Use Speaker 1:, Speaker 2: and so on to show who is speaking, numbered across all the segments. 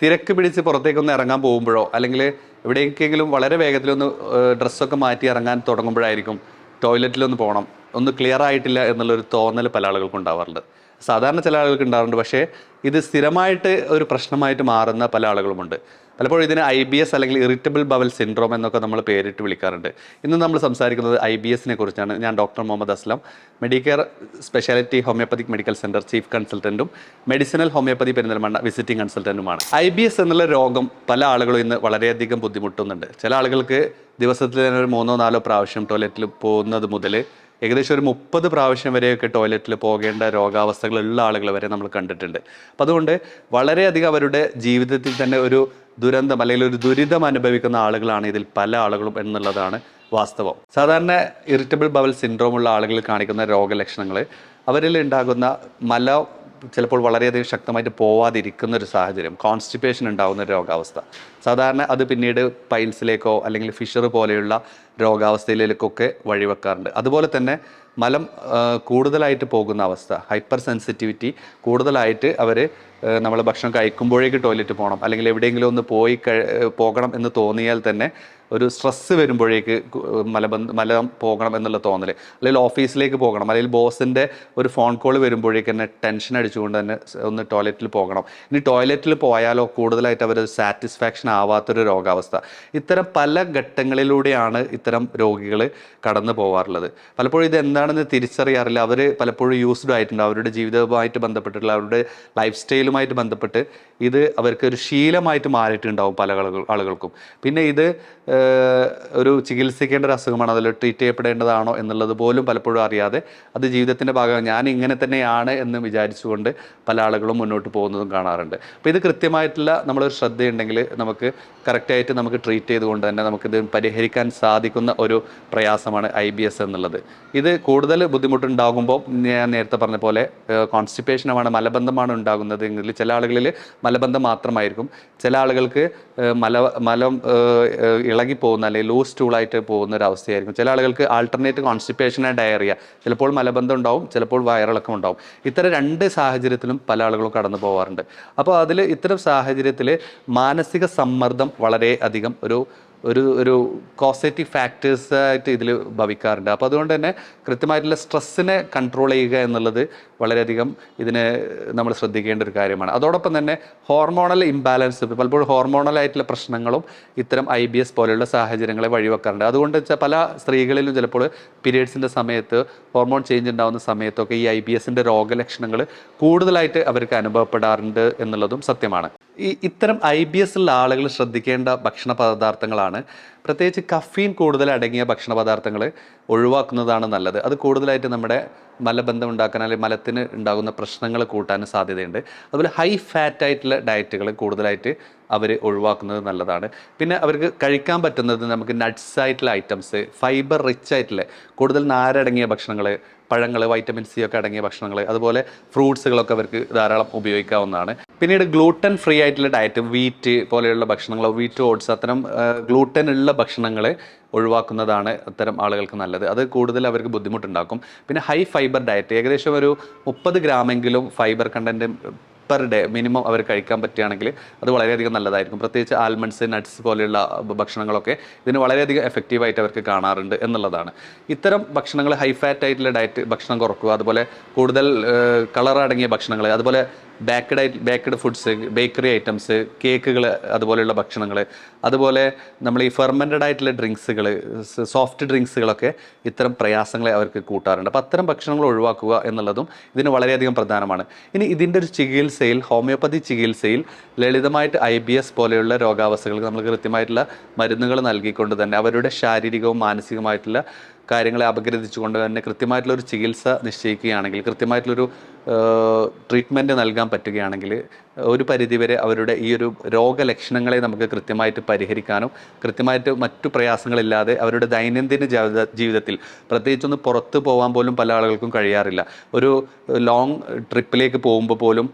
Speaker 1: തിരക്ക് പിടിച്ച് പുറത്തേക്കൊന്ന് ഇറങ്ങാൻ പോകുമ്പോഴോ അല്ലെങ്കിൽ എവിടേക്കെങ്കിലും വളരെ വേഗത്തിലൊന്ന് ഡ്രസ്സൊക്കെ മാറ്റി ഇറങ്ങാൻ തുടങ്ങുമ്പോഴായിരിക്കും ടോയ്ലറ്റിലൊന്ന് പോകണം ഒന്ന് ക്ലിയർ ആയിട്ടില്ല എന്നുള്ളൊരു തോന്നൽ പല ആളുകൾക്കും ഉണ്ടാവാറുണ്ട് സാധാരണ ചില ആളുകൾക്ക് ഉണ്ടാവാറുണ്ട് പക്ഷേ ഇത് സ്ഥിരമായിട്ട് ഒരു പ്രശ്നമായിട്ട് മാറുന്ന പല ആളുകളുമുണ്ട് പലപ്പോഴും ഇതിന് ഐ ബി എസ് അല്ലെങ്കിൽ ഇറിറ്റബിൾ ബവൽ സിൻഡ്രോം എന്നൊക്കെ നമ്മൾ പേരിട്ട് വിളിക്കാറുണ്ട് ഇന്ന് നമ്മൾ സംസാരിക്കുന്നത് ഐ ബി എസിനെ കുറിച്ചാണ് ഞാൻ doctor Muhammad Aslam Medicare speciality homoeopathy medical centre chief കൺസൾട്ടൻറ്റും മെഡിസിനൽ ഹോമിയോപ്പതി പെരിന്തൽമണ്ണ വിസിറ്റിംഗ് കൺസൾട്ടൻറ്റുമാണ് ഐ ബി എസ് എന്നുള്ള രോഗം പല ആളുകളും ഇന്ന് വളരെയധികം ബുദ്ധിമുട്ടുന്നുണ്ട് ചില ആളുകൾക്ക് ദിവസത്തിൽ തന്നെ ഒരു മൂന്നോ നാലോ പ്രാവശ്യം ടോയ്ലറ്റിൽ പോകുന്നത് മുതൽ ഏകദേശം ഒരു മുപ്പത് പ്രാവശ്യം വരെയൊക്കെ ടോയ്ലറ്റിൽ പോകേണ്ട രോഗാവസ്ഥകളുള്ള ആളുകൾ വരെ നമ്മൾ കണ്ടിട്ടുണ്ട് അപ്പം അതുകൊണ്ട് വളരെയധികം അവരുടെ ജീവിതത്തിൽ തന്നെ ഒരു ദുരന്തം അല്ലെങ്കിൽ ഒരു ദുരിതം അനുഭവിക്കുന്ന ആളുകളാണ് ഇതിൽ പല ആളുകളും എന്നുള്ളതാണ് വാസ്തവം സാധാരണ ഇറിറ്റബിൾ ബവൽ സിൻഡ്രോം ഉള്ള ആളുകൾ കാണിക്കുന്ന രോഗലക്ഷണങ്ങൾ അവരിൽ ഉണ്ടാകുന്ന മല ചിലപ്പോൾ വളരെയധികം ശക്തമായിട്ട് പോവാതിരിക്കുന്ന ഒരു സാഹചര്യം കോൺസ്റ്റിപ്പേഷൻ ഉണ്ടാകുന്ന ഒരു രോഗാവസ്ഥ സാധാരണ അത് പിന്നീട് പൈൽസിലേക്കോ അല്ലെങ്കിൽ ഫിഷർ പോലെയുള്ള രോഗാവസ്ഥയിലേക്കൊക്കെ വഴിവെക്കാറുണ്ട് അതുപോലെ തന്നെ മലം കൂടുതലായിട്ട് പോകുന്ന അവസ്ഥ ഹൈപ്പർ സെൻസിറ്റിവിറ്റി കൂടുതലായിട്ട് അവർ നമ്മൾ ഭക്ഷണം കഴിക്കുമ്പോഴേക്ക് ടോയ്ലറ്റ് പോകണം അല്ലെങ്കിൽ എവിടെയെങ്കിലും ഒന്ന് പോയി പോകണം എന്ന് തോന്നിയാൽ തന്നെ ഒരു സ്ട്രെസ് വരുമ്പോഴേക്ക് മലബന്ധ മല പോകണം എന്നുള്ള തോന്നൽ അല്ലെങ്കിൽ ഓഫീസിലേക്ക് പോകണം അല്ലെങ്കിൽ ബോസിൻ്റെ ഒരു ഫോൺ കോൾ വരുമ്പോഴേക്ക് തന്നെ ടെൻഷൻ അടിച്ചുകൊണ്ട് തന്നെ ഒന്ന് ടോയ്ലറ്റിൽ പോകണം ഇനി ടോയ്ലറ്റിൽ പോയാലോ കൂടുതലായിട്ട് അവർ സാറ്റിസ്ഫാക്ഷൻ ആവാത്തൊരു രോഗാവസ്ഥ ഇത്തരം പല ഘട്ടങ്ങളിലൂടെയാണ് ഇത്തരം രോഗികൾ കടന്നു പോകാറുള്ളത് പലപ്പോഴും ഇത് എന്താണെന്ന് തിരിച്ചറിയാറില്ല അവർ പലപ്പോഴും യൂസ്ഡ് ആയിട്ടുണ്ട് അവരുടെ ജീവിതവുമായിട്ട് ബന്ധപ്പെട്ടിട്ടുള്ള അവരുടെ ലൈഫ് സ്റ്റൈലുമായിട്ട് ബന്ധപ്പെട്ട് ഇത് അവർക്ക് ഒരു ശീലമായിട്ട് മാറിയിട്ടുണ്ടാവും പല ആളുകൾക്കും പിന്നെ ഇത് ഒരു ചികിത്സിക്കേണ്ട ഒരു അസുഖമാണ് അതിൽ ട്രീറ്റ് ചെയ്യപ്പെടേണ്ടതാണോ എന്നുള്ളത് പോലും പലപ്പോഴും അറിയാതെ അത് ജീവിതത്തിൻ്റെ ഭാഗമാണ് ഞാൻ ഇങ്ങനെ തന്നെയാണ് എന്ന് വിചാരിച്ചുകൊണ്ട് പല ആളുകളും മുന്നോട്ട് പോകുന്നതും കാണാറുണ്ട് അപ്പോൾ ഇത് കൃത്യമായിട്ടുള്ള നമ്മളൊരു ശ്രദ്ധയുണ്ടെങ്കിൽ നമുക്ക് കറക്റ്റായിട്ട് നമുക്ക് ട്രീറ്റ് ചെയ്തുകൊണ്ട് തന്നെ നമുക്കിത് പരിഹരിക്കാൻ സാധിക്കുന്ന ഒരു പ്രയാസമാണ് ഐ ബി എസ് എന്നുള്ളത് ഇത് കൂടുതൽ ബുദ്ധിമുട്ടുണ്ടാകുമ്പോൾ ഞാൻ നേരത്തെ പറഞ്ഞ പോലെ കോൺസ്റ്റിപ്പേഷനുമാണ് മലബന്ധമാണ് ഉണ്ടാകുന്നത് എങ്കിൽ ചില ആളുകളിൽ മലബന്ധം മാത്രമായിരിക്കും ചില ആളുകൾക്ക് മല മലം ഇളകി ഇളകി പോകുന്ന അല്ലെങ്കിൽ ലൂസ് സ്റ്റൂളായിട്ട് പോകുന്ന ഒരു അവസ്ഥയായിരിക്കും ചില ആളുകൾക്ക് ആൾട്ടർനേറ്റ് കോൺസ്റ്റിപ്പേഷൻ ആൻഡ് ഡയറിയ ചിലപ്പോൾ മലബന്ധം ഉണ്ടാവും ചിലപ്പോൾ വയറിളക്കം ഉണ്ടാവും ഇത്തരം രണ്ട് സാഹചര്യത്തിലും പല ആളുകളും കടന്നു പോകാറുണ്ട് അപ്പോൾ അതിൽ ഇത്തരം സാഹചര്യത്തിൽ മാനസിക സമ്മർദ്ദം വളരെ അധികം ഒരു ഒരു ഒരു കോസേറ്റീവ് ഫാക്ടേഴ്സ് ആയിട്ട് ഇതിൽ ഭവിക്കാറുണ്ട് അപ്പോൾ അതുകൊണ്ട് തന്നെ കൃത്യമായിട്ടുള്ള സ്ട്രെസ്സിനെ കൺട്രോൾ ചെയ്യുക എന്നുള്ളത് വളരെയധികം ഇതിനെ നമ്മൾ ശ്രദ്ധിക്കേണ്ട ഒരു കാര്യമാണ് അതോടൊപ്പം തന്നെ ഹോർമോണൽ ഇംബാലൻസ് പലപ്പോഴും ഹോർമോണലായിട്ടുള്ള പ്രശ്നങ്ങളും ഇത്തരം ഐ ബി എസ് പോലെയുള്ള സാഹചര്യങ്ങളെ വഴിവെക്കാറുണ്ട് അതുകൊണ്ട് വെച്ചാൽ പല സ്ത്രീകളിലും ചിലപ്പോൾ പീരീഡ്സിൻ്റെ സമയത്ത് ഹോർമോൺ ചേഞ്ച് ഉണ്ടാകുന്ന സമയത്തൊക്കെ ഈ ഐ ബി എസിൻ്റെ രോഗലക്ഷണങ്ങൾ കൂടുതലായിട്ട് അവർക്ക് അനുഭവപ്പെടാറുണ്ട് എന്നുള്ളതും സത്യമാണ് ഈ ഇത്തരം ഐ ബി എസ് ഉള്ള ആളുകൾ ശ്രദ്ധിക്കേണ്ട ഭക്ഷണ പദാർത്ഥങ്ങളാണ് പ്രത്യേകിച്ച് കഫീൻ കൂടുതൽ അടങ്ങിയ ഭക്ഷണ പദാർത്ഥങ്ങൾ ഒഴിവാക്കുന്നതാണ് നല്ലത് അത് കൂടുതലായിട്ട് നമ്മുടെ മലബന്ധം ഉണ്ടാക്കാൻ അല്ലെങ്കിൽ മലത്തിന് ഉണ്ടാകുന്ന പ്രശ്നങ്ങൾ കൂട്ടാൻ സാധ്യതയുണ്ട് അതുപോലെ ഹൈ ഫാറ്റ് ആയിട്ടുള്ള ഡയറ്റുകൾ കൂടുതലായിട്ട് അവർ ഒഴിവാക്കുന്നത് നല്ലതാണ് പിന്നെ അവർക്ക് കഴിക്കാൻ പറ്റുന്നത് നമുക്ക് നട്ട്സ് ആയിട്ടുള്ള ഐറ്റംസ് ഫൈബർ റിച്ച് ആയിട്ടുള്ള കൂടുതൽ നാരടങ്ങിയ ഭക്ഷണങ്ങൾ പഴങ്ങൾ വൈറ്റമിൻ സി ഒക്കെ അടങ്ങിയ ഭക്ഷണങ്ങൾ അതുപോലെ ഫ്രൂട്ട്സുകളൊക്കെ അവർക്ക് ധാരാളം ഉപയോഗിക്കാവുന്നതാണ് പിന്നീട് ഗ്ലൂട്ടൻ ഫ്രീ ആയിട്ടുള്ള ഡയറ്റ് വീറ്റ് പോലെയുള്ള ഭക്ഷണങ്ങളോ വീറ്റ് ഓട്സ് അത്തരം ഗ്ലൂട്ടൻ ഉള്ള ഭക്ഷണങ്ങളെ ഒഴിവാക്കുന്നതാണ് അത്തരം ആളുകൾക്ക് നല്ലത് അത് കൂടുതൽ അവർക്ക് ബുദ്ധിമുട്ടുണ്ടാക്കും പിന്നെ ഹൈ ഫൈബർ ഡയറ്റ് ഏകദേശം ഒരു മുപ്പത് ഗ്രാമെങ്കിലും fibre content per day minimum അവർ കഴിക്കാൻ പറ്റുകയാണെങ്കിൽ അത് വളരെയധികം നല്ലതായിരിക്കും പ്രത്യേകിച്ച് ആൽമണ്ട്സ് നട്ട്സ് പോലെയുള്ള ഭക്ഷണങ്ങളൊക്കെ ഇതിന് വളരെയധികം എഫക്റ്റീവായിട്ട് അവർക്ക് കാണാറുണ്ട് എന്നുള്ളതാണ് ഇത്തരം ഭക്ഷണങ്ങൾ ഹൈ ഫാറ്റ് ആയിട്ടുള്ള ഡയറ്റ് ഭക്ഷണം കുറക്കുക അതുപോലെ കൂടുതൽ കളർ അടങ്ങിയ ഭക്ഷണങ്ങൾ അതുപോലെ baked baked foods bakery items കേക്കുകൾ അതുപോലെയുള്ള ഭക്ഷണങ്ങൾ അതുപോലെ നമ്മൾ ഈ ഫെർമെൻറ്റഡ് ആയിട്ടുള്ള ഡ്രിങ്ക്സുകൾ സോഫ്റ്റ് ഡ്രിങ്ക്സുകളൊക്കെ ഇത്തരം പ്രയാസങ്ങളെ അവർക്ക് കൂട്ടാറുണ്ട് അപ്പോൾ അത്തരം ഭക്ഷണങ്ങൾ ഒഴിവാക്കുക എന്നുള്ളതും ഇതിന് വളരെയധികം പ്രധാനമാണ് ഇനി ഇതിൻ്റെ ഒരു ചികിത്സയിൽ ഹോമിയോപ്പതി ചികിത്സയിൽ ലളിതമായിട്ട് ഐ ബി എസ് പോലെയുള്ള രോഗാവസ്ഥകൾക്ക് നമ്മൾ കൃത്യമായിട്ടുള്ള മരുന്നുകൾ നൽകിക്കൊണ്ട് തന്നെ അവരുടെ ശാരീരികവും മാനസികമായിട്ടുള്ള കാര്യങ്ങളെ അപഗ്രഥിച്ചുകൊണ്ട് തന്നെ കൃത്യമായിട്ടുള്ളൊരു ചികിത്സ നിശ്ചയിക്കുകയാണെങ്കിൽ കൃത്യമായിട്ടുള്ളൊരു ട്രീറ്റ്മെൻറ്റ് നൽകാൻ പറ്റുകയാണെങ്കിൽ ഒരു പരിധിവരെ അവരുടെ ഈ ഒരു രോഗലക്ഷണങ്ങളെ നമുക്ക് കൃത്യമായിട്ട് പരിഹരിക്കാനും കൃത്യമായിട്ട് മറ്റു പ്രയാസങ്ങളില്ലാതെ അവരുടെ ദൈനംദിന ജീവിത ജീവിതത്തിൽ പ്രത്യേകിച്ചൊന്ന് പുറത്ത് പോകാൻ പോലും പല ആളുകൾക്കും കഴിയാറില്ല ഒരു ലോങ് ട്രിപ്പിലേക്ക് പോകുമ്പോൾ പോലും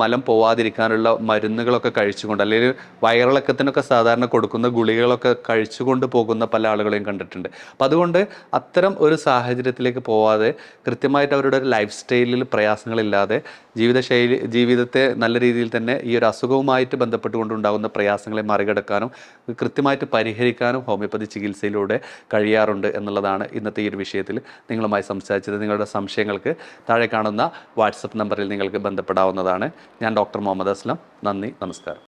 Speaker 1: മലം പോവാതിരിക്കാനുള്ള മരുന്നുകളൊക്കെ കഴിച്ചുകൊണ്ട് അല്ലെങ്കിൽ വയറിളക്കത്തിനൊക്കെ സാധാരണ കൊടുക്കുന്ന ഗുളികകളൊക്കെ കഴിച്ചുകൊണ്ട് പോകുന്ന പല ആളുകളെയും കണ്ടിട്ടുണ്ട് അപ്പം അതുകൊണ്ട് അത്തരം ഒരു സാഹചര്യത്തിലേക്ക് പോവാതെ കൃത്യമായിട്ട് അവരുടെ ഒരു ലൈഫ് സ്റ്റൈലിൽ പ്രയാസങ്ങളില്ലാതെ ജീവിതശൈലി ജീവിതത്തെ നല്ല രീതിയിൽ രീതിയിൽ തന്നെ ഈ ഒരു അസുഖവുമായിട്ട് ബന്ധപ്പെട്ടുകൊണ്ടുണ്ടാകുന്ന പ്രയാസങ്ങളെ മറികടക്കാനും കൃത്യമായിട്ട് പരിഹരിക്കാനും ഹോമിയോപ്പതി ചികിത്സയിലൂടെ കഴിയാറുണ്ട് എന്നുള്ളതാണ് ഇന്നത്തെ ഈ ഒരു വിഷയത്തിൽ നിങ്ങളുമായി സംസാരിച്ചത് നിങ്ങളുടെ സംശയങ്ങൾക്ക് താഴെ കാണുന്ന വാട്സപ്പ് നമ്പറിൽ നിങ്ങൾക്ക് ബന്ധപ്പെടാവുന്നതാണ് ഞാൻ ഡോക്ടർ മുഹമ്മദ് അസ്ലം നന്ദി നമസ്കാരം